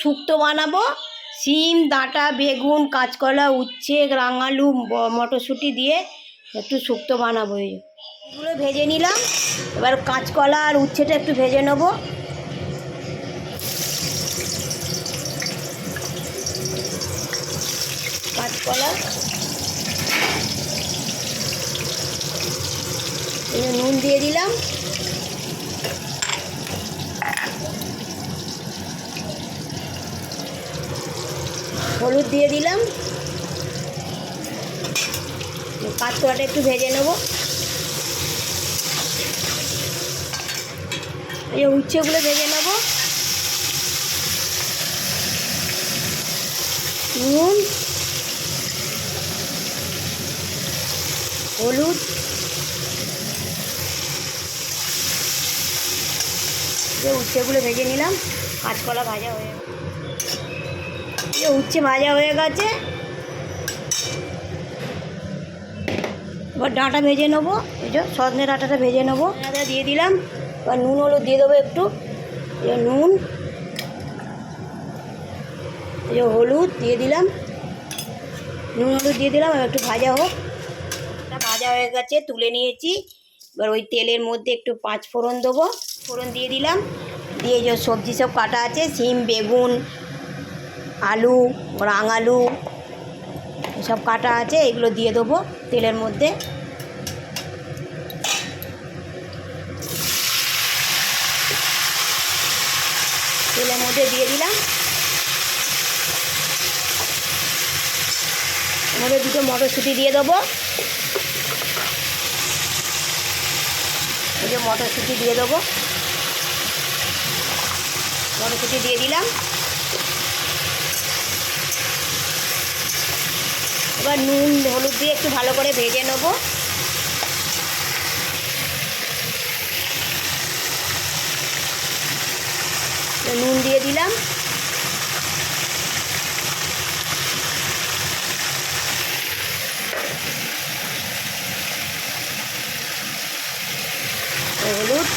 শুক্তো বানাবো। সিম ডাঁটা, বেগুন, কাঁচকলা, উচ্ছে, রাঙালু মটরশুঁটি দিয়ে একটু শুক্তো বানাবো এগুলো ভেজে নিলাম। এবার কাঁচকলা আর উচ্ছেটা একটু ভেজে নেব। কাঁচকলা। নুন দিয়ে দিলাম। হলুদ দিয়ে দিলাম। কাঁচকলাটা একটু ভেজে নেব। এই উচ্ছেগুলো ভেজে নেব। নুন, হলুদ উচ্ছেগুলো ভেজে নিলাম। কাঁচকলা ভাজা হয়ে উচ্ছে ভাজা হয়ে গেছে। এবার ডাঁটা ভেজে নেব। এই যে সজনে ডাঁটাটা ভেজে নেব। ডাঁটা দিয়ে দিলাম। এবার নুন, হলুদ দিয়ে দেবো একটু। নুন। এই হলুদ দিয়ে দিলাম। নুন, হলুদ দিয়ে দিলাম। একটু ভাজা হোক। ভাজা হয়ে গেছে, তুলে নিয়েছি। এবার ওই তেলের মধ্যে একটু পাঁচ ফোড়ন দেবো। ফোড়ন দিয়ে দিলাম। দিয়ে যে সবজি সব কাটা আছে সিম বেগুন আলু, রাঙালু সব কাটা আছে, এগুলো দিয়ে দেবো তেলের মধ্যে। তেলের মধ্যে দিয়ে দিলাম। মধ্যে দুটো মটরশুঁটি দিয়ে দেবো। এই যে মটরশুঁটি দিয়ে দেবো। মটরশুঁটি দিয়ে দিলাম। এবার নুন, হলুদ দিয়ে একটু ভালো করে ভেজে নেব। নুন দিয়ে দিলাম। হলুদ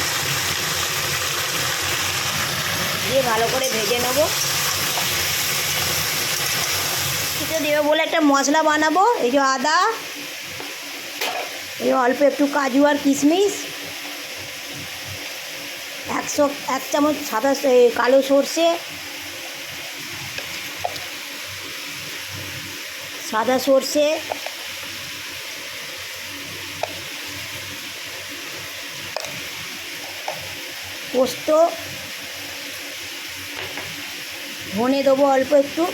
দিয়ে ভালো করে ভেজে নেব। এটা দেবো বলে একটা মশলা বানাবো। এই যে আদা, এই অল্প একটু কাজু আর কিশমিশ, একশো, এক চামচ সাদা কালো সর্ষে, সাদা সর্ষে, পোস্ত, ধনে দেবো অল্প একটু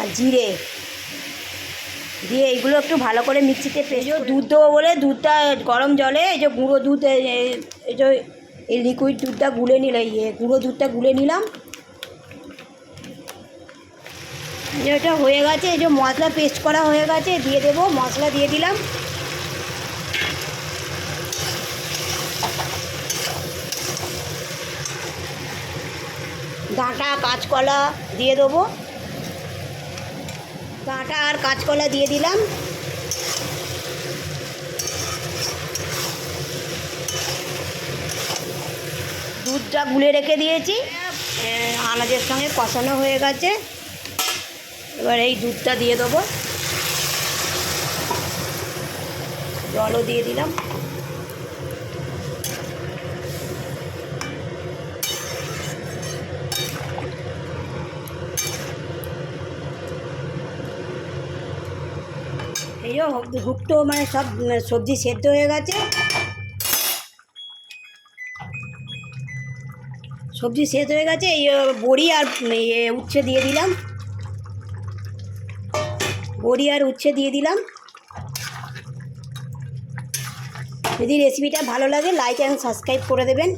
আর জিরে। দিয়ে এইগুলো একটু ভালো করে মিক্সিতে পেস্ট দুধ দেবো বলে দুধটা গরম জলে এই যে গুঁড়ো দুধ, এই যে, এই লিকুইড দুধটা গুলে নিলাম ইয়ে গুঁড়ো দুধটা গুলে নিলাম। এটা হয়ে গেছে, এই যে মশলা পেস্ট করা হয়ে গেছে, দিয়ে দেবো, মশলা দিয়ে দিলাম। ডাঁটা, কাঁচকলা দিয়ে দেবো। ডাঁটা আর কাঁচকলা দিয়ে দিলাম। দুধটা গুলে রেখে দিয়েছি। আনাজের সঙ্গে কষানো হয়ে গেছে। এবার এই দুধটা দিয়ে দেবো। জলও দিয়ে দিলাম। এই যে হুকটো মানে সব সবজি সেদ্ধ হয়ে গেছে। সবজি সেদ্ধ হয়ে গেছে, এই বড়ি আর ইয়ে উচ্ছে দিয়ে দিলাম। বড়ি আর উচ্ছে দিয়ে দিলাম। যদি রেসিপিটা ভালো লাগে লাইক অ্যান্ড সাবস্ক্রাইব করে দেবেন।